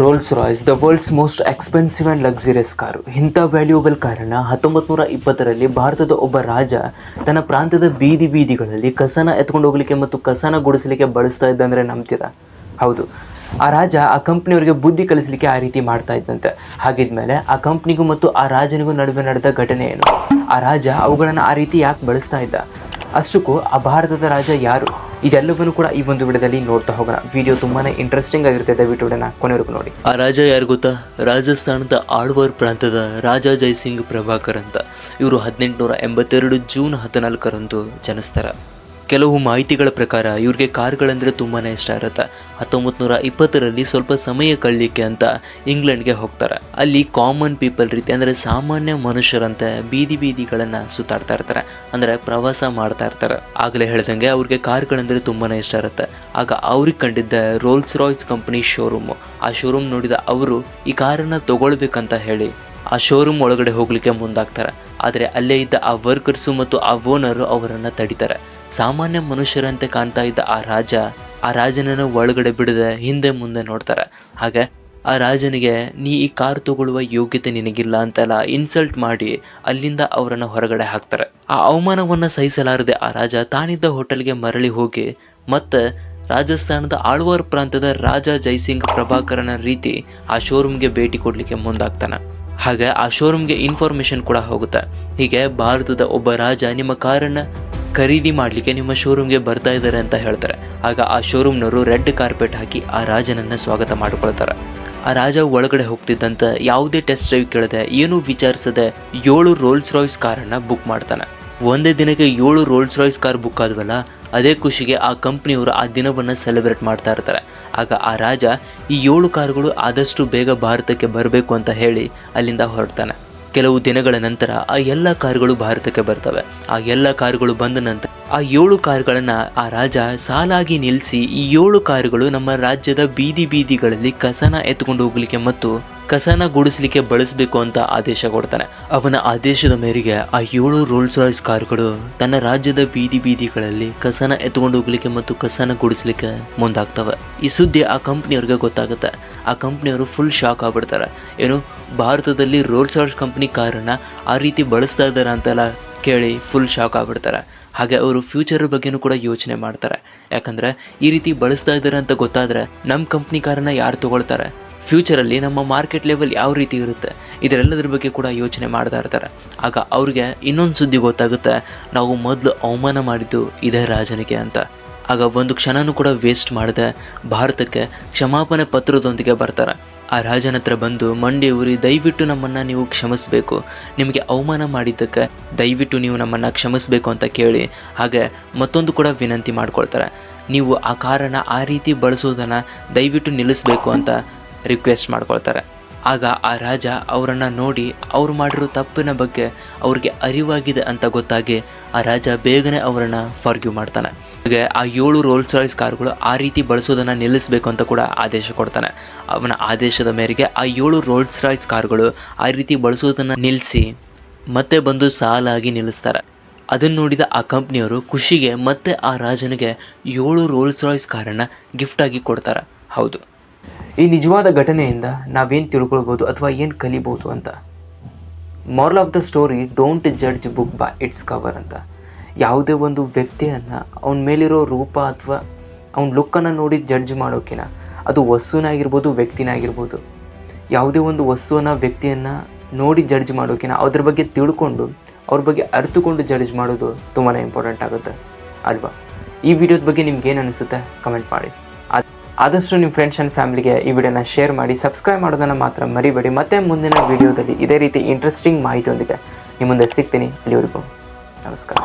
Rolls Royce the world's most expensive and luxurious car ಇಂಥ valuable ಕಾರನ್ನು ಹತ್ತೊಂಬತ್ತು ನೂರ ಇಪ್ಪತ್ತರಲ್ಲಿ ಭಾರತದ ಒಬ್ಬ ರಾಜ ತನ್ನ ಪ್ರಾಂತ್ಯದ ಬೀದಿ ಬೀದಿಗಳಲ್ಲಿ ಕಸನ ಎತ್ಕೊಂಡು ಹೋಗ್ಲಿಕ್ಕೆ ಮತ್ತು ಕಸನ ಗುಡಿಸಲಿಕ್ಕೆ ಬಳಸ್ತಾ ಇದ್ದಂದ್ರೆ ನಂಬ್ತೀರಾ? ಹೌದು. ಆ ರಾಜ ಆ ಕಂಪ್ನಿಯವರಿಗೆ ಬುದ್ಧಿ ಕಲಿಸಲಿಕ್ಕೆ ಆ ರೀತಿ ಮಾಡ್ತಾ ಇದ್ದಂತೆ. ಹಾಗಿದ್ಮೇಲೆ ಆ ಕಂಪ್ನಿಗೂ ಮತ್ತು ಆ ರಾಜನಿಗೂ ನಡುವೆ ನಡೆದ ಘಟನೆ ಏನು? ಆ ರಾಜ ಅವುಗಳನ್ನು ಆ ರೀತಿ ಯಾಕೆ ಬಳಸ್ತಾ ಇದ್ದ? ಅಷ್ಟಕ್ಕೂ ಆ ಭಾರತದ ರಾಜ ಯಾರು? ಇದೆಲ್ಲವನ್ನು ಕೂಡ ಈ ಒಂದು ವಿಡಿಯೋದಲ್ಲಿ ನೋಡ್ತಾ ಹೋಗೋಣ. ವಿಡಿಯೋ ತುಂಬಾನೇ ಇಂಟ್ರೆಸ್ಟಿಂಗ್ ಆಗಿರುತ್ತೆ. ದಯವಿಟ್ಟು ವಿಡಿಯೋನ ಕೊನೆವರೆಗೂ ನೋಡಿ. ಆ ರಾಜ ಯಾರು ಗೊತ್ತಾ? ರಾಜಸ್ಥಾನದ ಆಳ್ವಾರ್ ಪ್ರಾಂತದ ರಾಜ ಜೈಸಿಂಗ್ ಪ್ರಭಾಕರ್ ಅಂತ. ಇವರು ಹದಿನೆಂಟುನೂರ ಎಂಬತ್ತೆರಡು ಜೂನ್ ಹದಿನಾಲ್ಕರಂದು ಜನಿಸ್ತಾರ. ಕೆಲವು ಮಾಹಿತಿಗಳ ಪ್ರಕಾರ ಇವ್ರಿಗೆ ಕಾರ್ಗಳಂದರೆ ತುಂಬಾ ಇಷ್ಟ ಇರುತ್ತೆ. ಹತ್ತೊಂಬತ್ತು ನೂರ ಇಪ್ಪತ್ತರಲ್ಲಿ ಸ್ವಲ್ಪ ಸಮಯ ಕಳಲಿಕ್ಕೆ ಅಂತ ಇಂಗ್ಲೆಂಡ್ಗೆ ಹೋಗ್ತಾರೆ. ಅಲ್ಲಿ ಕಾಮನ್ ಪೀಪಲ್ ರೀತಿ ಅಂದರೆ ಸಾಮಾನ್ಯ ಮನುಷ್ಯರಂತೆ ಬೀದಿ ಬೀದಿಗಳನ್ನು ಸುತ್ತಾಡ್ತಾ ಇರ್ತಾರೆ. ಅಂದರೆ ಪ್ರವಾಸ ಮಾಡ್ತಾ ಇರ್ತಾರೆ. ಆಗಲೇ ಹೇಳ್ದಂಗೆ ಅವ್ರಿಗೆ ಕಾರ್ಗಳಂದರೆ ತುಂಬಾ ಇಷ್ಟ ಇರುತ್ತೆ. ಆಗ ಅವ್ರಿಗೆ ಕಂಡಿದ್ದ ರೋಲ್ಸ್ ರಾಯ್ಸ್ ಕಂಪನಿ ಶೋರೂಮು ಆ ಶೋರೂಮ್ ನೋಡಿದ ಅವರು, ಈ ಕಾರನ್ನು ತಗೊಳ್ಬೇಕಂತ ಹೇಳಿ. ಆ ಶೋರೂಮ್ ಒಳಗಡೆ ಹೋಗ್ಲಿಕ್ಕೆ ಮುಂದಾಗ್ತಾರೆ. ಆದರೆ ಅಲ್ಲೇ ಇದ್ದ ಆ ವರ್ಕರ್ಸು ಮತ್ತು ಆ ಓನರು ಅವರನ್ನು ತಡಿತಾರೆ. ಸಾಮಾನ್ಯ ಮನುಷ್ಯರಂತೆ ಕಾಣ್ತಾ ಇದ್ದ ಆ ರಾಜ ಆ ರಾಜನನ್ನು ಒಳಗಡೆ ಬಿಡದೆ ಹಿಂದೆ ಮುಂದೆ ನೋಡ್ತಾರೆ. ಹಾಗೆ ಆ ರಾಜನಿಗೆ, ನೀ ಈ ಕಾರ್ ತಗೊಳ್ಳುವ ಯೋಗ್ಯತೆ ನಿನಗಿಲ್ಲ ಅಂತೆಲ್ಲ ಇನ್ಸಲ್ಟ್ ಮಾಡಿ ಅಲ್ಲಿಂದ ಅವರನ್ನು ಹೊರಗಡೆ ಹಾಕ್ತಾರೆ. ಆ ಅವಮಾನವನ್ನು ಸಹಿಸಲಾರದೆ ಆ ರಾಜ ತಾನಿದ್ದ ಹೋಟೆಲ್ಗೆ ಮರಳಿ ಹೋಗಿ ಮತ್ತೆ ರಾಜಸ್ಥಾನದ ಆಳ್ವಾರ್ ಪ್ರಾಂತದ ರಾಜ ಜೈಸಿಂಗ್ ಪ್ರಭಾಕರನ ರೀತಿ ಆ ಶೋರೂಮ್ಗೆ ಭೇಟಿ ಕೊಡಲಿಕ್ಕೆ ಮುಂದಾಗ್ತಾನೆ. ಹಾಗೆ ಆ ಶೋರೂಮ್ಗೆ ಇನ್ಫಾರ್ಮೇಶನ್ ಕೂಡ ಹೋಗುತ್ತೆ. ಹೀಗೆ ಭಾರತದ ಒಬ್ಬ ರಾಜ ನಿಮ್ಮ ಕಾರನ್ನು ಖರೀದಿ ಮಾಡಲಿಕ್ಕೆ ನಿಮ್ಮ ಶೋರೂಮ್ಗೆ ಬರ್ತಾ ಇದ್ದಾರೆ ಅಂತ ಹೇಳ್ತಾರೆ. ಆಗ ಆ ಶೋರೂಮ್ನವರು ರೆಡ್ ಕಾರ್ಪೆಟ್ ಹಾಕಿ ಆ ರಾಜನನ್ನು ಸ್ವಾಗತ ಮಾಡಿಕೊಳ್ತಾರೆ. ಆ ರಾಜ ಒಳಗಡೆ ಹೋಗ್ತಿದ್ದಂತ ಯಾವುದೇ ಟೆಸ್ಟ್ ಡ್ರೈವ್ ಕೇಳದೆ ಏನೂ ವಿಚಾರಿಸದೆ ಏಳು ರೋಲ್ಸ್ ರಾಯ್ಸ್ ಕಾರನ್ನು ಬುಕ್ ಮಾಡ್ತಾನೆ. ಒಂದೇ ದಿನಕ್ಕೆ ಏಳು ರೋಲ್ಸ್ ರಾಯ್ಸ್ ಕಾರ್ ಬುಕ್ ಆದ್ವಲ್ಲ, ಅದೇ ಖುಷಿಗೆ ಆ ಕಂಪ್ನಿಯವರು ಆ ದಿನವನ್ನು ಸೆಲೆಬ್ರೇಟ್ ಮಾಡ್ತಾ ಇರ್ತಾರೆ. ಆಗ ಆ ರಾಜ ಈ ಏಳು ಕಾರುಗಳು ಆದಷ್ಟು ಬೇಗ ಭಾರತಕ್ಕೆ ಬರಬೇಕು ಅಂತ ಹೇಳಿ ಅಲ್ಲಿಂದ ಹೊರಡ್ತಾನೆ. ಕೆಲವು ದಿನಗಳ ನಂತರ ಆ ಎಲ್ಲ ಕಾರುಗಳು ಭಾರತಕ್ಕೆ ಬರ್ತವೆ. ಆ ಎಲ್ಲ ಕಾರುಗಳು ಬಂದ ನಂತರ ಆ ಏಳು ಕಾರುಗಳನ್ನು ಆ ರಾಜ ಸಾಲಾಗಿ ನಿಲ್ಲಿಸಿ ಈ ಏಳು ಕಾರುಗಳು ನಮ್ಮ ರಾಜ್ಯದ ಬೀದಿ ಬೀದಿಗಳಲ್ಲಿ ಕಸನ ಎತ್ಕೊಂಡು ಹೋಗ್ಲಿಕ್ಕೆ ಮತ್ತು ಕಸನ ಗುಡಿಸ್ಲಿಕ್ಕೆ ಬಳಸಬೇಕು ಅಂತ ಆದೇಶ ಕೊಡ್ತಾನೆ. ಅವನ ಆದೇಶದ ಮೇರೆಗೆ ಆ ಏಳು ರೋಲ್ಸ್ ರಾಯ್ಸ್ ಕಾರುಗಳು ತನ್ನ ರಾಜ್ಯದ ಬೀದಿ ಬೀದಿಗಳಲ್ಲಿ ಕಸನ ಎತ್ಕೊಂಡು ಹೋಗ್ಲಿಕ್ಕೆ ಮತ್ತು ಕಸನ ಗುಡಿಸ್ಲಿಕ್ಕೆ ಮುಂದಾಗ್ತವೆ. ಈ ಸುದ್ದಿ ಆ ಕಂಪ್ನಿಯವ್ರಿಗೆ ಗೊತ್ತಾಗುತ್ತೆ. ಆ ಕಂಪ್ನಿಯವರು ಫುಲ್ ಶಾಕ್ ಆಗ್ಬಿಡ್ತಾರೆ. ಏನು, ಭಾರತದಲ್ಲಿ ರೋಲ್ಸ್ ರಾಯ್ಸ್ ಕಂಪ್ನಿ ಕಾರನ್ನು ಆ ರೀತಿ ಬಳಸ್ತಾ ಇದ್ದಾರೆ ಅಂತೆಲ್ಲ ಕೇಳಿ ಫುಲ್ ಶಾಕ್ ಆಗ್ಬಿಡ್ತಾರೆ. ಹಾಗೆ ಅವರು ಫ್ಯೂಚರ್ ಬಗ್ಗೆನೂ ಕೂಡ ಯೋಚನೆ ಮಾಡ್ತಾರೆ. ಯಾಕಂದರೆ ಈ ರೀತಿ ಬಳಸ್ತಾ ಇದ್ದಾರೆ ಅಂತ ಗೊತ್ತಾದರೆ ನಮ್ಮ ಕಂಪ್ನಿ ಕಾರನ್ನು ಯಾರು ತಗೊಳ್ತಾರೆ? ಫ್ಯೂಚರಲ್ಲಿ ನಮ್ಮ ಮಾರ್ಕೆಟ್ ಲೆವೆಲ್ ಯಾವ ರೀತಿ ಇರುತ್ತೆ, ಇದರೆಲ್ಲದ್ರ ಬಗ್ಗೆ ಕೂಡ ಯೋಚನೆ ಮಾಡ್ತಾ ಇರ್ತಾರೆ. ಆಗ ಅವ್ರಿಗೆ ಇನ್ನೊಂದು ಸುದ್ದಿ ಗೊತ್ತಾಗುತ್ತೆ, ನಾವು ಮೊದಲು ಅವಮಾನ ಮಾಡಿದ್ದು ಇದೇ ರಾಜನಿಗೆ ಅಂತ. ಆಗ ಒಂದು ಕ್ಷಣನೂ ಕೂಡ ವೇಸ್ಟ್ ಮಾಡದೆ ಭಾರತಕ್ಕೆ ಕ್ಷಮಾಪಣೆ ಪತ್ರದೊಂದಿಗೆ ಬರ್ತಾರೆ. ಆ ರಾಜನ ಹತ್ರ ಬಂದು ಮಂಡಿ ಉರಿ ದಯವಿಟ್ಟು ನಮ್ಮನ್ನು ನೀವು ಕ್ಷಮಿಸಬೇಕು. ನಿಮಗೆ ಅವಮಾನ ಮಾಡಿದ್ದಕ್ಕೆ ದಯವಿಟ್ಟು ನೀವು ನಮ್ಮನ್ನು ಕ್ಷಮಿಸಬೇಕು ಅಂತ ಕೇಳಿ, ಹಾಗೆ ಮತ್ತೊಂದು ಕೂಡ ವಿನಂತಿ ಮಾಡ್ಕೊಳ್ತಾರೆ. ನೀವು ಆ ಕಾರನ್ನು ಆ ರೀತಿ ಬಳಸೋದನ್ನು ದಯವಿಟ್ಟು ನಿಲ್ಲಿಸಬೇಕು ಅಂತ ರಿಕ್ವೆಸ್ಟ್ ಮಾಡ್ಕೊಳ್ತಾರೆ. ಆಗ ಆ ರಾಜ ಅವರನ್ನು ನೋಡಿ ಅವ್ರು ಮಾಡಿರೋ ತಪ್ಪಿನ ಬಗ್ಗೆ ಅವ್ರಿಗೆ ಅರಿವಾಗಿದೆ ಅಂತ ಗೊತ್ತಾಗಿ ಆ ರಾಜ ಬೇಗನೆ ಅವರನ್ನು ಫಾರ್ಗ್ಯೂ ಮಾಡ್ತಾನೆ. ಹಾಗೆ ಆ ಏಳು ರೋಲ್ಸ್ ರಾಯ್ಸ್ ಕಾರ್ಗಳು ಆ ರೀತಿ ಬಳಸೋದನ್ನು ನಿಲ್ಲಿಸಬೇಕು ಅಂತ ಕೂಡ ಆದೇಶ ಕೊಡ್ತಾನೆ. ಅವನ ಆದೇಶದ ಮೇರೆಗೆ ಆ ಏಳು ರೋಲ್ಸ್ ರಾಯ್ಸ್ ಕಾರ್ಗಳು ಆ ರೀತಿ ಬಳಸೋದನ್ನು ನಿಲ್ಲಿಸಿ ಮತ್ತೆ ಬಂದು ಸಾಲಾಗಿ ನಿಲ್ಲಿಸ್ತಾರೆ. ಅದನ್ನು ನೋಡಿದ ಆ ಕಂಪ್ನಿಯವರು ಖುಷಿಗೆ ಮತ್ತೆ ಆ ರಾಜನಿಗೆ ಏಳು ರೋಲ್ಸ್ ರಾಯ್ಸ್ ಕಾರನ್ನು ಗಿಫ್ಟಾಗಿ ಕೊಡ್ತಾರೆ. ಹೌದು. ಈ ನಿಜವಾದ ಘಟನೆಯಿಂದ ನಾವೇನು ತಿಳ್ಕೊಳ್ಬೋದು ಅಥವಾ ಏನು ಕಲಿಬೋದು ಅಂತ? Moral of the story don't judge book by its cover ಅಂತ. ಯಾವುದೇ ಒಂದು ವ್ಯಕ್ತಿಯನ್ನು ಅವನ ಮೇಲಿರೋ ರೂಪ ಅಥವಾ ಅವನ ಲುಕ್ಕನ್ನು ನೋಡಿ ಜಡ್ಜ್ ಮಾಡೋಕಿನ ಅದು ವಸ್ತುನಾಗಿರ್ಬೋದು ವ್ಯಕ್ತಿನಾಗಿರ್ಬೋದು. ಯಾವುದೇ ಒಂದು ವಸ್ತುವನ್ನು, ವ್ಯಕ್ತಿಯನ್ನು ನೋಡಿ ಜಡ್ಜ್ ಮಾಡೋಕಿನ ಅದ್ರ ಬಗ್ಗೆ ತಿಳ್ಕೊಂಡು ಅವ್ರ ಬಗ್ಗೆ ಅರ್ಥಕೊಂಡು ಜಡ್ಜ್ ಮಾಡೋದು ತುಂಬಾ ಇಂಪಾರ್ಟೆಂಟ್ ಆಗುತ್ತೆ, ಅಲ್ವಾ? ಈ ವಿಡಿಯೋದ ಬಗ್ಗೆ ನಿಮ್ಗೆ ಏನು ಅನಿಸುತ್ತೆ? ಕಮೆಂಟ್ ಮಾಡಿ. ಆದಷ್ಟು ನಿಮ್ಮ ಫ್ರೆಂಡ್ಸ್ ಆ್ಯಂಡ್ ಫ್ಯಾಮಿಲಿಗೆ ಈ ವಿಡಿಯೋನ ಶೇರ್ ಮಾಡಿ ಸಬ್ಸ್ಕ್ರೈಬ್ ಮಾಡೋದನ್ನು ಮಾತ್ರ ಮರಿಬೇಡಿ. ಮತ್ತೆ ಮುಂದಿನ ವಿಡಿಯೋದಲ್ಲಿ ಇದೇ ರೀತಿ ಇಂಟ್ರೆಸ್ಟಿಂಗ್ ಮಾಹಿತಿಯೊಂದಿಗೆ ನಿಮ್ಮ ಮುಂದೆ ಸಿಗ್ತೀನಿ. ಅಲ್ಲಿವರೆಗೂ ನಮಸ್ಕಾರ.